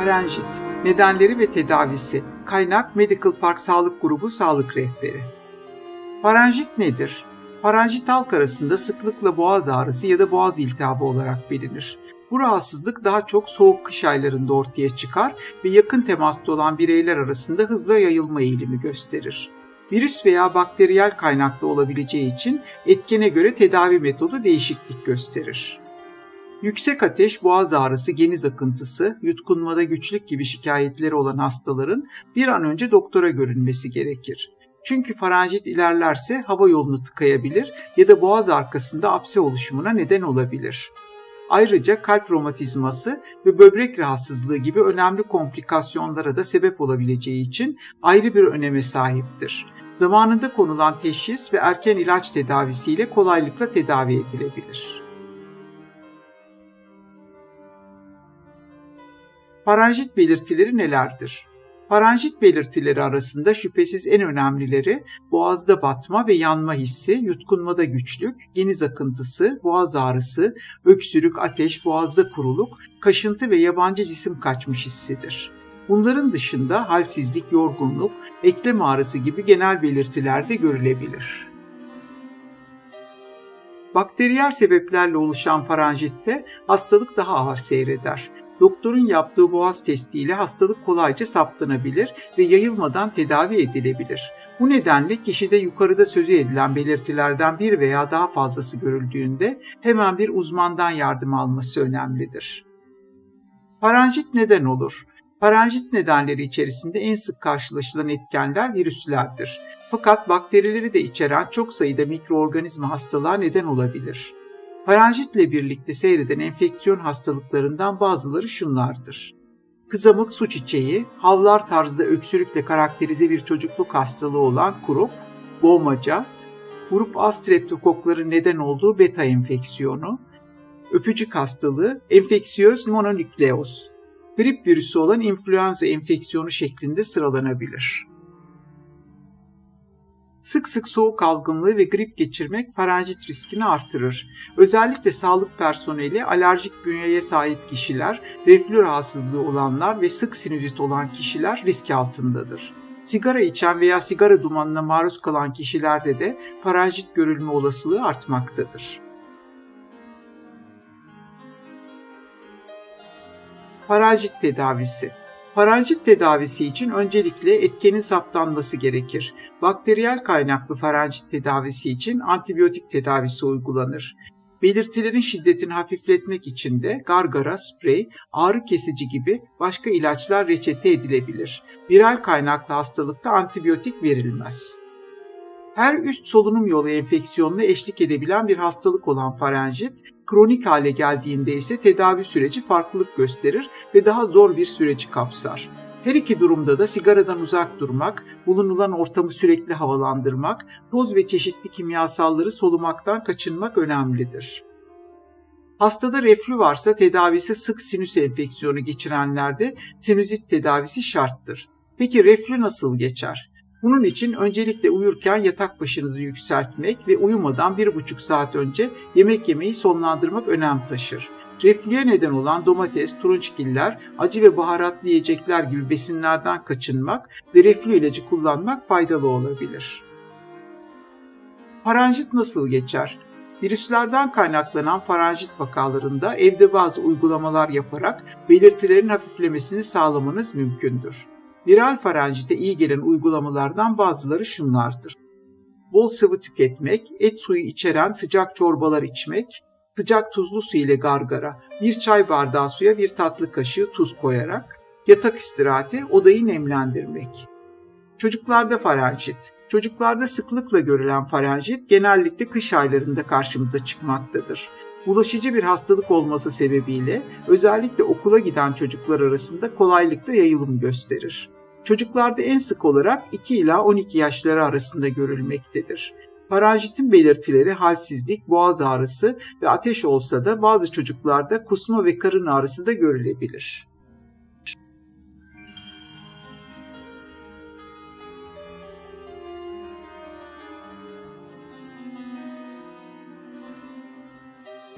Farenjit, nedenleri ve tedavisi, kaynak Medical Park Sağlık Grubu Sağlık Rehberi. Farenjit nedir? Farenjit halk arasında sıklıkla boğaz ağrısı ya da boğaz iltihabı olarak bilinir. Bu rahatsızlık daha çok soğuk kış aylarında ortaya çıkar ve yakın temasta olan bireyler arasında hızla yayılma eğilimi gösterir. Virüs veya bakteriyel kaynaklı olabileceği için etkene göre tedavi metodu değişiklik gösterir. Yüksek ateş, boğaz ağrısı, geniz akıntısı, yutkunmada güçlük gibi şikayetleri olan hastaların bir an önce doktora görünmesi gerekir. Çünkü faranjit ilerlerse hava yolunu tıkayabilir ya da boğaz arkasında apse oluşumuna neden olabilir. Ayrıca kalp romatizması ve böbrek rahatsızlığı gibi önemli komplikasyonlara da sebep olabileceği için ayrı bir öneme sahiptir. Zamanında konulan teşhis ve erken ilaç tedavisiyle kolaylıkla tedavi edilebilir. Faranjit belirtileri nelerdir? Faranjit belirtileri arasında şüphesiz en önemlileri boğazda batma ve yanma hissi, yutkunmada güçlük, geniz akıntısı, boğaz ağrısı, öksürük, ateş, boğazda kuruluk, kaşıntı ve yabancı cisim kaçmış hissidir. Bunların dışında halsizlik, yorgunluk, eklem ağrısı gibi genel belirtiler de görülebilir. Bakteriyel sebeplerle oluşan faranjitte hastalık daha ağır seyreder. Doktorun yaptığı boğaz testiyle hastalık kolayca saptanabilir ve yayılmadan tedavi edilebilir. Bu nedenle kişide yukarıda sözü edilen belirtilerden bir veya daha fazlası görüldüğünde hemen bir uzmandan yardım alması önemlidir. Paranjit neden olur? Paranjit nedenleri içerisinde en sık karşılaşılan etkenler virüslerdir. Fakat bakterileri de içeren çok sayıda mikroorganizma hastalığa neden olabilir. Paranjitle birlikte seyreden enfeksiyon hastalıklarından bazıları şunlardır. Kızamık su çiçeği, havlar tarzda öksürükle karakterize bir çocukluk hastalığı olan kurup, boğmaca, grup A streptokokları neden olduğu beta enfeksiyonu, öpücük hastalığı, enfeksiyöz mononükleoz, grip virüsü olan influenza enfeksiyonu şeklinde sıralanabilir. Sık sık soğuk algınlığı ve grip geçirmek faranjit riskini artırır. Özellikle sağlık personeli, alerjik bünyeye sahip kişiler, reflü rahatsızlığı olanlar ve sık sinüzit olan kişiler risk altındadır. Sigara içen veya sigara dumanına maruz kalan kişilerde de faranjit görülme olasılığı artmaktadır. Faranjit tedavisi Faranjit tedavisi için öncelikle etkenin saptanması gerekir. Bakteriyel kaynaklı faranjit tedavisi için antibiyotik tedavisi uygulanır. Belirtilerin şiddetini hafifletmek için de gargara, sprey, ağrı kesici gibi başka ilaçlar reçete edilebilir. Viral kaynaklı hastalıkta antibiyotik verilmez. Her üst solunum yolu enfeksiyonuna eşlik edebilen bir hastalık olan farenjit, kronik hale geldiğinde ise tedavi süreci farklılık gösterir ve daha zor bir süreci kapsar. Her iki durumda da sigaradan uzak durmak, bulunulan ortamı sürekli havalandırmak, toz ve çeşitli kimyasalları solumaktan kaçınmak önemlidir. Hastada reflü varsa tedavisi sık sinüs enfeksiyonu geçirenlerde sinüzit tedavisi şarttır. Peki reflü nasıl geçer? Bunun için öncelikle uyurken yatak başınızı yükseltmek ve uyumadan bir buçuk saat önce yemek yemeyi sonlandırmak önem taşır. Reflüye neden olan domates, turunçgiller, acı ve baharatlı yiyecekler gibi besinlerden kaçınmak ve reflü ilacı kullanmak faydalı olabilir. Faranjit nasıl geçer? Virüslerden kaynaklanan faranjit vakalarında evde bazı uygulamalar yaparak belirtilerin hafiflemesini sağlamanız mümkündür. Viral faranjite iyi gelen uygulamalardan bazıları şunlardır. Bol sıvı tüketmek, et suyu içeren sıcak çorbalar içmek, sıcak tuzlu su ile gargara, bir çay bardağı suya bir tatlı kaşığı tuz koyarak, yatak istirahati, odayı nemlendirmek. Çocuklarda faranjit. Çocuklarda sıklıkla görülen faranjit genellikle kış aylarında karşımıza çıkmaktadır bulaşıcı bir hastalık olması sebebiyle özellikle okula giden çocuklar arasında kolaylıkla yayılım gösterir. Çocuklarda en sık olarak 2 ila 12 yaşları arasında görülmektedir. Paranjitin belirtileri halsizlik, boğaz ağrısı ve ateş olsa da bazı çocuklarda kusma ve karın ağrısı da görülebilir.